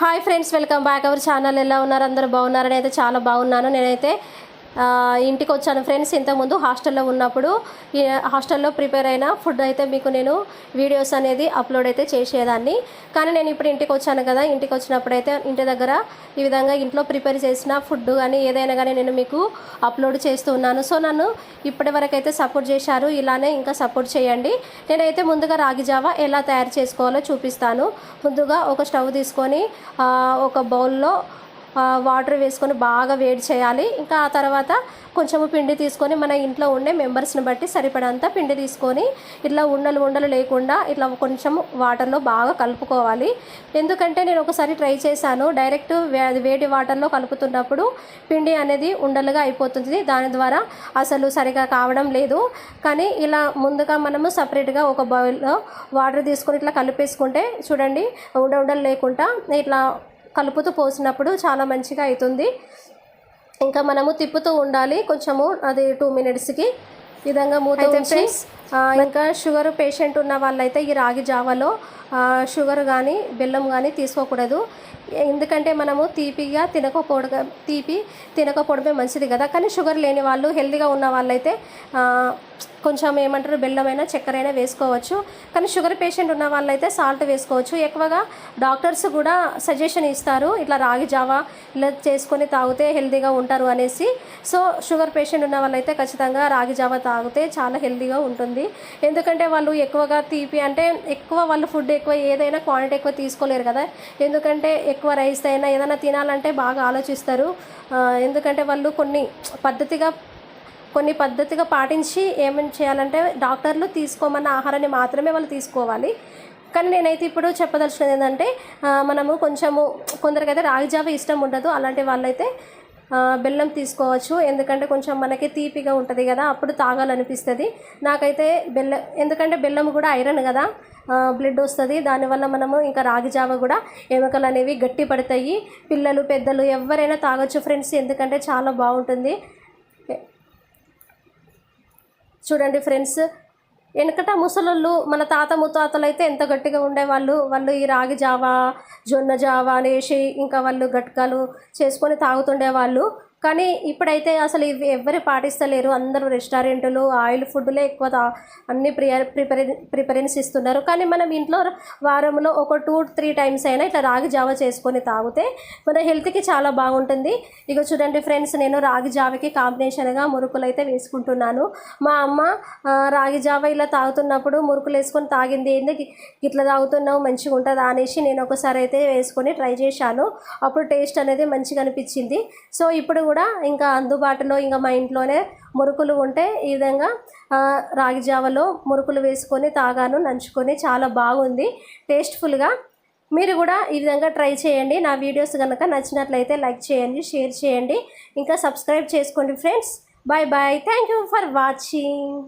Hi friends welcome back our channel ఎలా ఉన్నారు? అందరూ బాగున్నారని అయితే చాలా బాగున్నాను. నేనైతే ఇంటికి వచ్చాను ఫ్రెండ్స్ ఇంతకుముందు హాస్టల్లో ఉన్నప్పుడు. ఈ హాస్టల్లో ప్రిపేర్ అయిన ఫుడ్ అయితే మీకు నేను వీడియోస్ అనేది అప్లోడ్ అయితే చేసేదాన్ని. కానీ నేను ఇప్పుడు ఇంటికి వచ్చాను కదా ఇంటికి వచ్చినప్పుడు అయితే ఇంటి దగ్గర ఈ విధంగా ఇంట్లో ప్రిపేర్ చేసిన ఫుడ్ కానీ ఏదైనా కానీ నేను మీకు అప్లోడ్ చేస్తూ ఉన్నాను. సో నన్ను ఇప్పటి వరకు అయితే సపోర్ట్ చేశారు ఇలానే ఇంకా సపోర్ట్ చేయండి. నేనైతే ముందుగా రాగి జావా ఎలా తయారు చేసుకోవాలో చూపిస్తాను. ముందుగా ఒక స్టవ్ తీసుకొని ఒక బౌల్లో వాటర్ వేసుకొని బాగా వేడి చేయాలి. ఇంకా ఆ తర్వాత కొంచెము పిండి తీసుకొని మన ఇంట్లో ఉండే మెంబర్స్ని బట్టి సరిపడంత పిండి తీసుకొని ఇట్లా ఉండలు ఉండలు లేకుండా ఇట్లా కొంచెం వాటర్లో బాగా కలుపుకోవాలి. ఎందుకంటే నేను ఒకసారి ట్రై చేశాను. డైరెక్ట్ వే- వేడి వాటర్లో కలుపుతున్నప్పుడు పిండి అనేది ఉండలుగా అయిపోతుంది. దాని ద్వారా అసలు సరిగా కావడం లేదు. కానీ ఇలా ముందుగా మనము సపరేట్గా ఒక బౌల్లో వాటర్ తీసుకొని ఇట్లా కలిపేసుకుంటే చూడండి ఉండ ఉండలు లేకుండా ఇట్లా కలుపుతూ పోసినప్పుడు చాలా మంచిగా అవుతుంది ఇంకా మనము తిప్పుతూ ఉండాలి కొంచెము అది టూ మినిట్స్కి విధంగా మూత ఉంచి ఇంకా షుగర్ పేషెంట్ ఉన్న వాళ్ళైతే ఈ రాగి జావలో షుగర్ కానీ బెల్లం కానీ తీసుకోకూడదు. ఎందుకంటే మనము తీపిగా తినకపోవడం తీపి తినకపోవడమే మంచిది కదా. కానీ షుగర్ లేని వాళ్ళు హెల్తీగా ఉన్న వాళ్ళైతే కొంచెం ఏమంటారు బెల్లమైనా చక్కెరైనా వేసుకోవచ్చు. కానీ షుగర్ పేషెంట్ ఉన్న వాళ్ళైతే సాల్ట్ వేసుకోవచ్చు. ఎక్కువగా డాక్టర్స్ కూడా సజెషన్ ఇస్తారు ఇట్లా రాగి జావా ఇలా చేసుకొని తాగితే హెల్తీగా ఉంటారు అనేసి. సో షుగర్ పేషెంట్ ఉన్న వాళ్ళైతే ఖచ్చితంగా రాగి జావా తాగితే చాలా హెల్తీగా ఉంటుంది. ఎందుకంటే వాళ్ళు ఎక్కువగా తీపి అంటే ఎక్కువ వాళ్ళు ఫుడ్ ఎక్కువ ఏదైనా క్వాంటిటీ ఎక్కువ తీసుకోలేరు కదా. ఎందుకంటే ఎక్కువ రైస్ అయినా ఏదైనా తినాలంటే బాగా ఆలోచిస్తారు. ఎందుకంటే వాళ్ళు కొన్ని పద్ధతిగా కొన్ని పద్ధతిగా పాటించి ఏమని చేయాలంటే డాక్టర్లు తీసుకోమన్న ఆహారాన్ని మాత్రమే వాళ్ళు తీసుకోవాలి. కానీ నేనైతే ఇప్పుడు చెప్పదలుచుకున్నది ఏంటంటే మనము కొంచెము కొందరికైతే రాగి జావ ఇష్టం ఉండదు. అలాంటి వాళ్ళైతే బెల్లం తీసుకోవచ్చు. ఎందుకంటే కొంచెం మనకి తీపిగా ఉంటుంది కదా అప్పుడు తాగాలనిపిస్తుంది. నాకైతే బెల్లం ఎందుకంటే బెల్లం కూడా ఐరన్ కదా బ్లడ్ వస్తుంది. దానివల్ల మనము ఇంకా రాగి జావ కూడా ఎముకలు అనేవి గట్టి పడతాయి పిల్లలు పెద్దలు ఎవరైనా తాగొచ్చు ఫ్రెండ్స్. ఎందుకంటే చాలా బాగుంటుంది. చూడండి ఫ్రెండ్స్ వెనకట ముసలోళ్ళు మన తాత ముత్తాతలు అయితే ఎంత గట్టిగా ఉండేవాళ్ళు. వాళ్ళు ఈ రాగి జావా జొన్న జావా అనేసి ఇంకా వాళ్ళు గట్కాలు చేసుకొని తాగుతుండేవాళ్ళు. కానీ ఇప్పుడైతే అసలు ఇవి ఎవ్వరు పాటిస్తలేరు. అందరూ రెస్టారెంట్లు ఆయిల్ ఫుడ్లే ఎక్కువ తా అన్ని ప్రియర్ ప్రిపరే ప్రిఫరెన్స్ ఇస్తున్నారు. కానీ మనం ఇంట్లో వారంలో ఒక టూ త్రీ టైమ్స్ అయినా ఇట్లా రాగి జావ చేసుకొని తాగితే మన హెల్త్కి చాలా బాగుంటుంది. ఇక చూడండి ఫ్రెండ్స్ నేను రాగి జావకి కాంబినేషన్గా మురుకులు అయితే వేసుకుంటున్నాను. మా అమ్మ రాగి జావ ఇలా తాగుతున్నప్పుడు మురుకులు వేసుకొని తాగింది. ఏంది? ఇట్లా తాగుతున్నావు మంచిగా ఉంటుందా అనేసి నేను ఒకసారి అయితే వేసుకొని ట్రై చేశాను. అప్పుడు టేస్ట్ అనేది మంచిగా అనిపించింది. సో ఇప్పుడు కూడా ఇంకా అందుబాటులో ఇంకా మా ఇంట్లోనే మురుకులు ఉంటే ఈ విధంగా రాగి జావలో మురుకులు వేసుకొని తాగాను నంచుకొని చాలా బాగుంది టేస్ట్ఫుల్గా. మీరు కూడా ఈ విధంగా ట్రై చేయండి. నా వీడియోస్ కనుక నచ్చినట్లయితే లైక్ చేయండి షేర్ చేయండి. ఇంకా సబ్స్క్రైబ్ చేసుకోండి friends. Bye bye. Thank you for watching.